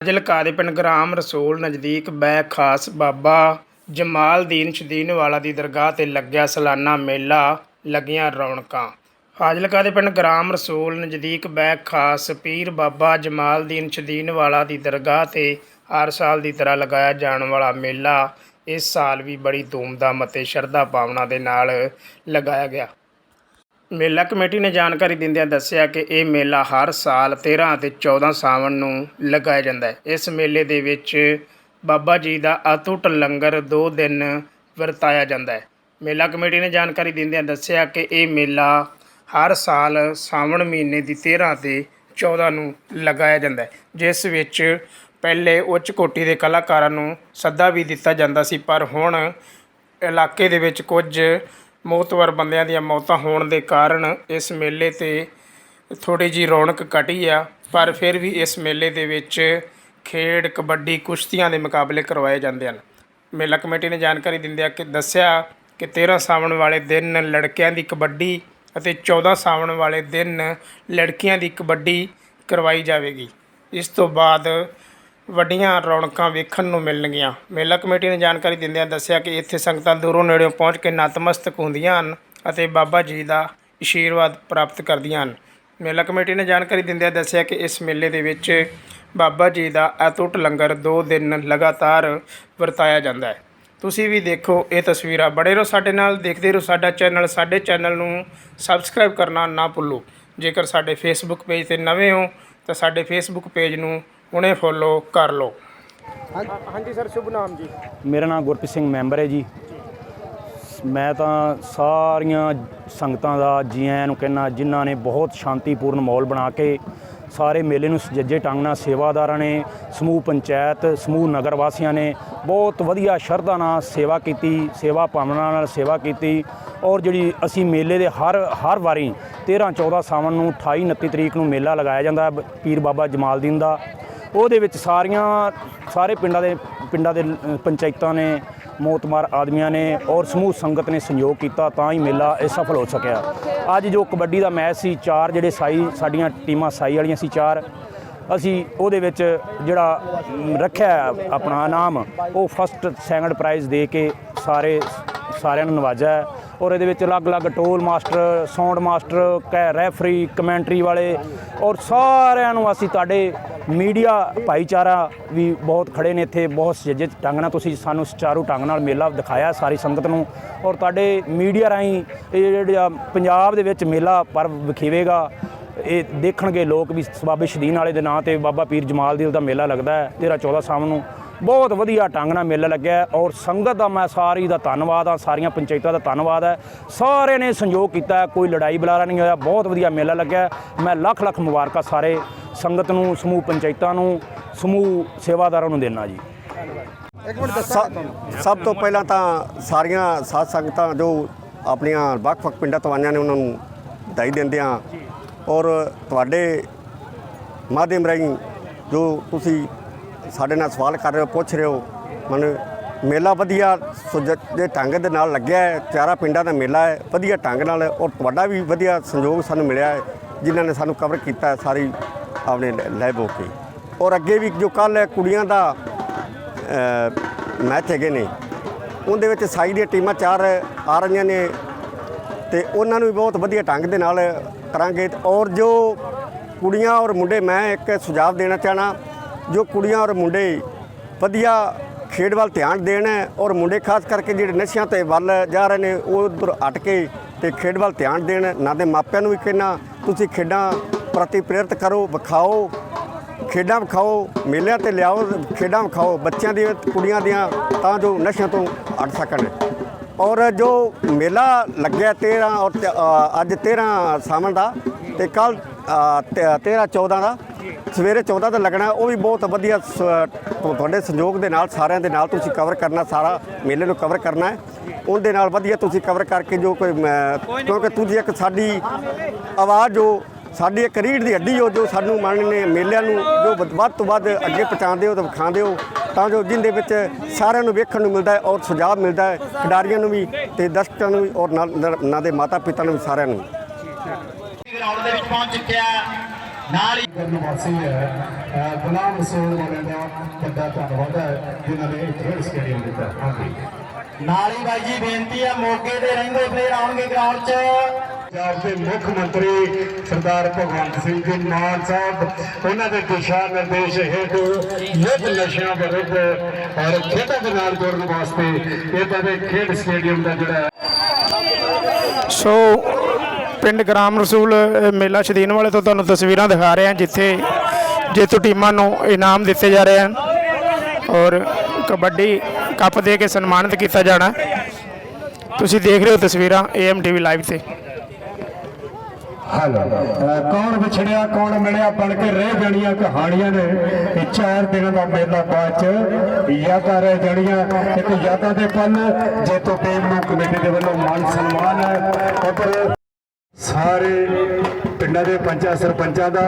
ਫਾਜ਼ਿਲਕਾ ਦੇ ਪਿੰਡ ਗ੍ਰਾਮ ਰਸੂਲ ਨਜ਼ਦੀਕ ਬੈ ਖਾਸ ਬਾਬਾ ਜਮਾਲਦੀਨ ਸ਼ਦੀਨ ਵਾਲਾ ਦੀ ਦਰਗਾਹ ਤੇ ਲੱਗਿਆ ਸਾਲਾਨਾ ਮੇਲਾ, ਲੱਗੀਆਂ ਰੌਣਕਾਂ। ਫਾਜ਼ਿਲਕਾ ਦੇ ਪਿੰਡ ਗ੍ਰਾਮ ਰਸੂਲ ਨਜ਼ਦੀਕ ਬੈ ਖਾਸ ਪੀਰ ਬਾਬਾ ਜਮਾਲਦੀਨ ਸ਼ਦੀਨ ਵਾਲਾ ਦੀ ਦਰਗਾਹ ਤੇ ਹਰ ਸਾਲ ਦੀ ਤਰ੍ਹਾਂ ਲਗਾਇਆ ਜਾਣ ਵਾਲਾ ਮੇਲਾ, ਇਸ ਸਾਲ ਵੀ ਬੜੀ ਧੂਮਧਾਮ ਅਤੇ ਸ਼ਰਧਾ ਭਾਵਨਾ ਦੇ ਨਾਲ ਲਗਾਇਆ ਗਿਆ। ਮੇਲਾ ਕਮੇਟੀ ਨੇ ਜਾਣਕਾਰੀ ਦਿੰਦਿਆਂ ਦੱਸਿਆ ਕਿ ਇਹ ਮੇਲਾ ਹਰ ਸਾਲ 13 ਅਤੇ 14 ਸਾਵਣ ਨੂੰ ਲਗਾਇਆ ਜਾਂਦਾ ਹੈ। ਇਸ ਮੇਲੇ ਦੇ ਵਿੱਚ ਬਾਬਾ ਜੀ ਦਾ ਅਤੁੱਟ ਲੰਗਰ 2 ਦਿਨ ਵਰਤਾਇਆ ਜਾਂਦਾ ਹੈ। ਮੇਲਾ ਕਮੇਟੀ ਨੇ ਜਾਣਕਾਰੀ ਦਿੰਦਿਆਂ ਦੱਸਿਆ ਕਿ ਇਹ ਮੇਲਾ ਹਰ ਸਾਲ ਸਾਵਣ ਮਹੀਨੇ ਦੀ 13 ਤੇ 14 ਨੂੰ ਲਗਾਇਆ ਜਾਂਦਾ ਹੈ, ਜਿਸ ਵਿੱਚ ਪਹਿਲੇ ਉੱਚ ਕੋਟੀ ਦੇ ਕਲਾਕਾਰਾਂ ਨੂੰ ਸੱਦਾ ਵੀ ਦਿੱਤਾ ਜਾਂਦਾ ਸੀ। ਪਰ ਹੁਣ ਇਲਾਕੇ ਦੇ ਵਿੱਚ ਕੁਝ ਮੌਤਵਰ ਬੰਦਿਆਂ ਦੀਆਂ ਮੌਤਾਂ ਹੋਣ ਦੇ ਕਾਰਨ ਇਸ ਮੇਲੇ ਤੇ ਥੋੜੀ ਜੀ ਰੌਣਕ ਘਟੀ ਆ, ਪਰ ਫਿਰ ਵੀ ਇਸ ਮੇਲੇ ਦੇ ਵਿੱਚ ਖੇਡ, ਕਬੱਡੀ, ਕੁਸ਼ਤੀਆਂ ਦੇ ਮੁਕਾਬਲੇ ਕਰਵਾਏ ਜਾਂਦੇ ਹਨ। ਮੇਲਾ ਕਮੇਟੀ ਨੇ ਜਾਣਕਾਰੀ ਦਿੰਦਿਆਂ ਕਿ ਦੱਸਿਆ ਕਿ 13 ਸਾਵਣ ਵਾਲੇ ਦਿਨ ਲੜਕਿਆਂ ਦੀ ਕਬੱਡੀ ਅਤੇ 14 ਸਾਵਣ ਵਾਲੇ ਦਿਨ ਲੜਕੀਆਂ ਦੀ ਕਬੱਡੀ ਕਰਵਾਈ ਜਾਵੇਗੀ। ਇਸ ਤੋਂ ਬਾਅਦ ਵੱਡੀਆਂ ਰੌਣਕਾਂ ਵੇਖਣ ਨੂੰ ਮਿਲਣਗੀਆਂ। ਮੇਲਾ ਕਮੇਟੀ ਨੇ ਜਾਣਕਾਰੀ ਦਿੰਦਿਆਂ ਦੱਸਿਆ ਕਿ ਇੱਥੇ ਸੰਗਤਾਂ ਦੂਰੋਂ ਨੇੜਿਓਂ ਪਹੁੰਚ ਕੇ ਨਤਮਸਤਕ ਹੁੰਦੀਆਂ ਹਨ ਅਤੇ ਬਾਬਾ ਜੀ ਦਾ ਆਸ਼ੀਰਵਾਦ ਪ੍ਰਾਪਤ ਕਰਦੀਆਂ ਹਨ। ਮੇਲਾ ਕਮੇਟੀ ਨੇ ਜਾਣਕਾਰੀ ਦਿੰਦਿਆਂ ਦੱਸਿਆ ਕਿ ਇਸ ਮੇਲੇ ਦੇ ਵਿੱਚ ਬਾਬਾ ਜੀ ਦਾ ਅਤੁੱਟ ਲੰਗਰ 2 ਦਿਨ ਲਗਾਤਾਰ ਵਰਤਾਇਆ ਜਾਂਦਾ ਹੈ। ਤੁਸੀਂ ਵੀ ਦੇਖੋ ਇਹ ਤਸਵੀਰਾਂ। ਬੜੇ ਰਹੋ ਸਾਡੇ ਨਾਲ, ਦੇਖਦੇ ਰਹੋ ਸਾਡਾ ਚੈਨਲ। ਸਾਡੇ ਚੈਨਲ ਨੂੰ ਸਬਸਕ੍ਰਾਈਬ ਕਰਨਾ ਨਾ ਭੁੱਲੋ। ਜੇਕਰ ਸਾਡੇ ਫੇਸਬੁੱਕ ਪੇਜ ਤੇ ਨਵੇਂ ਹੋ, ਤਾਂ ਸਾਡੇ ਫੇਸਬੁੱਕ ਪੇਜ ਨੂੰ ਹੁਣੇ ਫੋਲੋ ਕਰ ਲਓ। ਹਾਂਜੀ ਸਰ ਸ਼ੁਭ ਨਾਮ ਜੀ। ਮੇਰਾ ਨਾਮ ਗੁਰਪ੍ਰੀਤ ਸਿੰਘ ਮੈਂਬਰ ਹੈ ਜੀ। ਮੈਂ ਤਾਂ ਸਾਰੀਆਂ ਸੰਗਤਾਂ ਦਾ ਜੀ ਆਇਆਂ ਨੂੰ ਕਹਿਣਾ ਜਿਨ੍ਹਾਂ ਨੇ ਬਹੁਤ ਸ਼ਾਂਤੀਪੂਰਨ ਮਾਹੌਲ ਬਣਾ ਕੇ ਸਾਰੇ ਮੇਲੇ ਨੂੰ ਸੁਜੱਜੇ ਢੰਗ ਨਾਲ ਸੇਵਾਦਾਰਾਂ ਨੇ ਸਮੂਹ ਪੰਚਾਇਤ ਸਮੂਹ ਨਗਰ ਵਾਸੀਆਂ ਨੇ ਬਹੁਤ ਵਧੀਆ ਸ਼ਰਧਾ ਨਾਲ ਸੇਵਾ ਕੀਤੀ ਸੇਵਾ ਭਾਵਨਾ ਨਾਲ ਸੇਵਾ ਕੀਤੀ। ਔਰ ਜਿਹੜੀ ਅਸੀਂ ਮੇਲੇ ਦੇ ਹਰ ਹਰ ਵਾਰੀ 13 14 ਸਾਵਣ ਨੂੰ 28 29 ਤਰੀਕ ਨੂੰ ਮੇਲਾ ਲਗਾਇਆ ਜਾਂਦਾ ਪੀਰ ਬਾਬਾ ਜਮਾਲਦੀਨ ਦਾ। ਉਹਦੇ ਵਿੱਚ ਸਾਰੀਆਂ, ਸਾਰੇ ਪਿੰਡਾਂ ਦੇ ਪਿੰਡਾਂ ਦੇ ਪੰਚਾਇਤਾਂ ਨੇ, ਮੋਤਮਾਰ ਆਦਮੀਆਂ ਨੇ ਔਰ ਸਮੂਹ ਸੰਗਤ ਨੇ ਸਹਿਯੋਗ ਕੀਤਾ ਤਾਂ ਹੀ ਮੇਲਾ ਇਹ ਸਫਲ ਹੋ ਸਕਿਆ। ਅੱਜ ਜੋ ਕਬੱਡੀ ਦਾ ਮੈਚ ਸੀ, ਚਾਰ ਜਿਹੜੇ ਸਾਈ, ਸਾਡੀਆਂ ਟੀਮਾਂ ਸਾਈ ਵਾਲੀਆਂ ਸੀ ਚਾਰ, ਅਸੀਂ ਉਹਦੇ ਵਿੱਚ ਜਿਹੜਾ ਰੱਖਿਆ ਆਪਣਾ ਇਨਾਮ, ਉਹ ਫਸਟ ਸੈਕੰਡ ਪ੍ਰਾਈਜ਼ ਦੇ ਕੇ ਸਾਰੇ, ਸਾਰਿਆਂ ਨੂੰ ਨਵਾਜਿਆ ਔਰ ਇਹਦੇ ਵਿੱਚ ਅਲੱਗ-ਅਲੱਗ ਟੋਲ ਮਾਸਟਰ ਸਾਊਂਡ ਮਾਸਟਰ, ਕੈ ਰੈਫਰੀ ਕਮੈਂਟਰੀ ਵਾਲੇ ਔਰ ਸਾਰਿਆਂ ਨੂੰ ਅਸੀਂ ਤੁਹਾਡੇ ਮੀਡੀਆ ਭਾਈਚਾਰਾ ਵੀ ਬਹੁਤ ਖੜੇ ਨੇ ਇੱਥੇ, ਬਹੁਤ ਸਜੱਜੇ ਢੰਗ ਨਾਲ ਤੁਸੀਂ ਸਾਨੂੰ ਸੁਚਾਰੂ ਢੰਗ ਨਾਲ ਮੇਲਾ ਦਿਖਾਇਆ ਸਾਰੀ ਸੰਗਤ ਨੂੰ। ਔਰ ਤੁਹਾਡੇ ਮੀਡੀਆ ਰਾਹੀਂ ਇਹ ਜਿਹੜਾ ਪੰਜਾਬ ਦੇ ਵਿੱਚ ਮੇਲਾ ਪਰਵ ਵਿਖੇਵੇਗਾ, ਇਹ ਦੇਖਣਗੇ ਲੋਕ ਵੀ ਬਾਬੇ ਸ਼ਦੀਨ ਵਾਲੇ ਦੇ ਨਾਂ ਤੇ ਬਾਬਾ ਪੀਰ ਜਮਾਲ ਦੀ ਦਾ ਮੇਲਾ ਲੱਗਦਾ ਹੈ 13 14 ਸਾਵਣ ਨੂੰ ਬਹੁਤ ਵਧੀਆ ਢੰਗ ਨਾਲ ਮੇਲਾ ਲੱਗਿਆ ਔਰ ਸੰਗਤ ਦਾ ਮੈਂ ਸਾਰੀ ਦਾ ਧੰਨਵਾਦ ਆ ਸਾਰੀਆਂ ਪੰਚਾਇਤਾਂ ਦਾ ਧੰਨਵਾਦ ਹੈ। ਸਾਰੇ ਨੇ ਸੰਯੋਗ ਕੀਤਾ ਕੋਈ ਲੜਾਈ ਬਲਾਰਾ ਨਹੀਂ ਹੋਇਆ, ਬਹੁਤ ਵਧੀਆ ਮੇਲਾ ਲੱਗਿਆ ਮੈਂ ਲੱਖ ਲੱਖ ਮੁਬਾਰਕਾਂ ਸਾਰੇ ਸੰਗਤ ਨੂੰ, ਸਮੂਹ ਪੰਚਾਇਤਾਂ ਨੂੰ, ਸਮੂਹ ਸੇਵਾਦਾਰਾਂ ਨੂੰ ਦੇਣਾ ਜੀ। ਸ- ਸਭ ਤੋਂ ਪਹਿਲਾਂ ਤਾਂ ਸਾਰੀਆਂ ਸਾਧ ਸੰਗਤਾਂ ਜੋ ਆਪਣੀਆਂ ਵੱਖ-ਵੱਖ ਪਿੰਡਾਂ ਤੋਂ ਆਈਆਂ ਨੇ, ਉਹਨਾਂ ਨੂੰ ਵਧਾਈ ਦਿੰਦੇ ਹਾਂ। ਔਰ ਤੁਹਾਡੇ ਮਾਧਿਅਮ ਰਾਹੀਂ ਜੋ ਤੁਸੀਂ ਸਾਡੇ ਨਾਲ ਸਵਾਲ ਕਰ ਰਹੇ ਹੋ, ਪੁੱਛ ਰਹੇ ਹੋ, ਮਨ ਮੇਲਾ ਵਧੀਆ ਦੇ ਢੰਗ ਦੇ ਨਾਲ ਲੱਗਿਆ ਹੈ, ਚਾਰਾ ਪਿੰਡਾਂ ਦਾ ਮੇਲਾ ਹੈ, ਵਧੀਆ ਢੰਗ ਨਾਲ ਔਰ ਤੁਹਾਡਾ ਵੀ ਵਧੀਆ ਸੰਯੋਗ ਸਾਨੂੰ ਮਿਲਿਆ ਹੈ, ਜਿਨ੍ਹਾਂ ਨੇ ਸਾਨੂੰ ਕਵਰ ਕੀਤਾ ਸਾਰੀ ਆਪਣੇ ਲੈਬ ਹੋ ਕੇ। ਔਰ ਅੱਗੇ ਵੀ ਜੋ ਕੱਲ ਕੁੜੀਆਂ ਦਾ ਮੈਚ ਹੈਗੇ ਨੇ, ਉਹਦੇ ਵਿੱਚ ਸਾਈ ਦੀਆਂ ਟੀਮਾਂ ਚਾਰ ਆ ਰਹੀਆਂ ਨੇ ਤੇ ਉਹਨਾਂ ਨੂੰ ਵੀ ਬਹੁਤ ਵਧੀਆ ਢੰਗ ਦੇ ਨਾਲ ਕਰਾਂਗੇ। ਔਰ ਜੋ ਕੁੜੀਆਂ ਔਰ ਮੁੰਡੇ, ਮੈਂ ਇੱਕ ਸੁਝਾਅ ਦੇਣਾ ਚਾਹਣਾ ਜੋ ਕੁੜੀਆਂ ਔਰ ਮੁੰਡੇ ਵਧੀਆ ਖੇਡ ਵੱਲ ਧਿਆਨ ਦੇਣ ਔਰ ਮੁੰਡੇ ਖਾਸ ਕਰਕੇ ਜਿਹੜੇ ਨਸ਼ਿਆਂ ਤੇ ਵੱਲ ਜਾ ਰਹੇ ਨੇ, ਉਹ ਉਧਰ ਹਟ ਕੇ ਤੇ ਖੇਡ ਵੱਲ ਧਿਆਨ ਦੇਣ। ਨਾ ਦੇ ਮਾਪਿਆਂ ਨੂੰ ਵੀ ਕਹਿਣਾ ਤੁਸੀਂ ਖੇਡਾਂ ਪ੍ਰਤੀ ਪ੍ਰੇਰਿਤ ਕਰੋ ਵਿਖਾਓ ਖੇਡਾਂ ਵਿਖਾਓ ਮੇਲਿਆਂ ਤੇ ਲਿਆਓ ਖੇਡਾਂ ਵਿਖਾਓ। ਬੱਚਿਆਂ ਦੀਆਂ ਕੁੜੀਆਂ ਦੀਆਂ ਤਾਂ ਜੋ ਨਸ਼ਿਆਂ ਤੋਂ ਹਟ ਸਕਣ। ਔਰ ਜੋ ਮੇਲਾ ਲੱਗਿਆ 13 ਔਰ ਅੱਜ 13 ਸਾਵਣ ਦਾ ਤੇ ਕੱਲ 13 14 ਦਾ ਸਵੇਰੇ 14 ਦਾ ਲੱਗਣਾ ਉਹ ਵੀ ਬਹੁਤ ਵਧੀਆ ਤੁਹਾਡੇ ਸੰਯੋਗ ਦੇ ਨਾਲ ਸਾਰਿਆਂ ਦੇ ਨਾਲ ਤੁਸੀਂ ਕਵਰ ਕਰਨਾ ਸਾਰਾ ਮੇਲੇ ਨੂੰ ਕਵਰ ਕਰਨਾ ਹੈ। ਉਹਦੇ ਨਾਲ ਵਧੀਆ ਤੁਸੀਂ ਕਵਰ ਕਰਕੇ ਜੋ ਕੋਈ ਕਿਉਂਕਿ ਤੁਸੀਂ ਇੱਕ ਸਾਡੀ ਆਵਾਜ਼ ਜੋ ਸਾਡੀ ਇੱਕ ਰੀੜ ਦੀ ਹੱਡੀ ਹੋ ਜੋ ਸਾਨੂੰ ਮੰਨਨੇ ਮੇਲਿਆਂ ਨੂੰ ਜੋ ਵਧ- ਤੋਂ ਵੱਧ ਅੱਗੇ ਪਹੁੰਚਾਉਂਦੇ ਹੋ ਤੇ ਵਿਖਾਉਂਦੇ ਹੋ। ਤਾਂ ਜੋ ਜਿੰਦੇ ਵਿੱਚ ਸਾਰਿਆਂ ਨੂੰ ਵੇਖਣ ਨੂੰ ਮਿਲਦਾ ਹੈ ਔਰ ਸੁਝਾਅ ਮਿਲਦਾ ਹੈ ਖਿਡਾਰੀਆਂ ਨੂੰ ਵੀ ਤੇ ਦਰਸ਼ਕਾਂ ਨੂੰ ਵੀ ਔਰ ਨਾਲ ਦੇ ਮਾਤਾ ਪਿਤਾ ਨੂੰ ਵੀ ਸਾਰਿਆਂ ਨੂੰ। ਗਰਾਊਂਡ ਦੇ ਵਿੱਚ ਪਹੁੰਚ ਚੁੱਕਿਆ ਹੈ। ਨਾਲ ਹੀ ਕਰਨ ਵਾਸੀ ਹੈ ਅਹ ਗੁਲਾਮ ਰਸੂਲ ਵਾਲਿਆਂ ਦਾ ਵੱਡਾ ਧੰਨਵਾਦ ਹੈ ਜਿਨ੍ਹਾਂ ਨੇ ਇਹ ਖੇਡ ਸਟੇਡੀਅਮ ਦਿੱਤਾ। ਹਾਂਜੀ। ਨਾਲ ਹੀ ਬਾਈ ਜੀ ਬੇਨਤੀ ਆ ਮੌਕੇ ਤੇ ਰਹਿੰਦੇ ਪਲੇਅਰ ਆਉਣਗੇ ਗਰਾਊਂਡ 'ਚ। ਪੰਜਾਬ ਦੇ ਮੁੱਖ ਮੰਤਰੀ ਸਰਦਾਰ ਭਗਵੰਤ ਸਿੰਘ ਜੀ ਮਾਨ ਸਾਹਿਬ, ਉਹਨਾਂ ਦੇ ਦਿਸ਼ਾ ਨਿਰਦੇਸ਼ ਹੇਠ ਯੁੱਧ ਨਸ਼ਿਆਂ ਵਿਰੁੱਧ ਔਰ ਖੇਡਾਂ ਦੇ ਨਾਲ ਜੁੜਨ ਵਾਸਤੇ ਇਹ ਦੇ ਖੇਡ ਸਟੇਡੀਅਮ ਦਾ ਜਿਹੜਾ ਸੋ, ਪਿੰਡ ਗ੍ਰਾਮ ਰਸੂਲ ਮੇਲਾ ਸ਼ਦੀਨ ਵਾਲੇ ਤੋਂ ਤੁਹਾਨੂੰ ਤਸਵੀਰਾਂ ਦਿਖਾ ਰਹੇ ਹਾਂ, ਜਿੱਥੇ ਜੇਤੂ ਟੀਮਾਂ ਨੂੰ ਇਨਾਮ ਦਿੱਤੇ ਜਾ ਰਹੇ ਹਨ ਔਰ ਕਬੱਡੀ ਕੱਪ ਦੇ ਕੇ ਸਨਮਾਨਿਤ ਕੀਤਾ ਜਾਣਾ ਤੁਸੀਂ ਦੇਖ ਰਹੇ ਹੋ ਤਸਵੀਰਾਂ ਏਐਮ ਟੀਵੀ ਲਾਈਵ ਤੇ। ਹਲੋ ਕੌਣ ਵਿਛੜਿਆ, ਕੌਣ ਮਿਲਿਆ, ਬਣ ਕੇ ਰਹਿ ਜਾਣੀਆਂ ਕਹਾਣੀਆਂ ਨੇ। ਇਹ ਚਾਰ ਦਿਨਾਂ ਦਾ ਮੇਲਾ ਬਾਅਦ ਚ ਯਾਦਾਂ ਰਹਿ ਜਾਣੀਆਂ। ਇੱਕ ਯਾਦਾਂ ਦੇ ਪਲ ਜੇਤੂ ਟੀਮ ਨੂੰ ਕਮੇਟੀ ਦੇ ਵੱਲੋਂ ਮਾਨ ਸਨਮਾਨ ਹੈ। ਉਧਰ ਸਾਰੇ ਪਿੰਡਾਂ ਦੇ ਪੰਚਾਂ, ਸਰਪੰਚਾਂ ਦਾ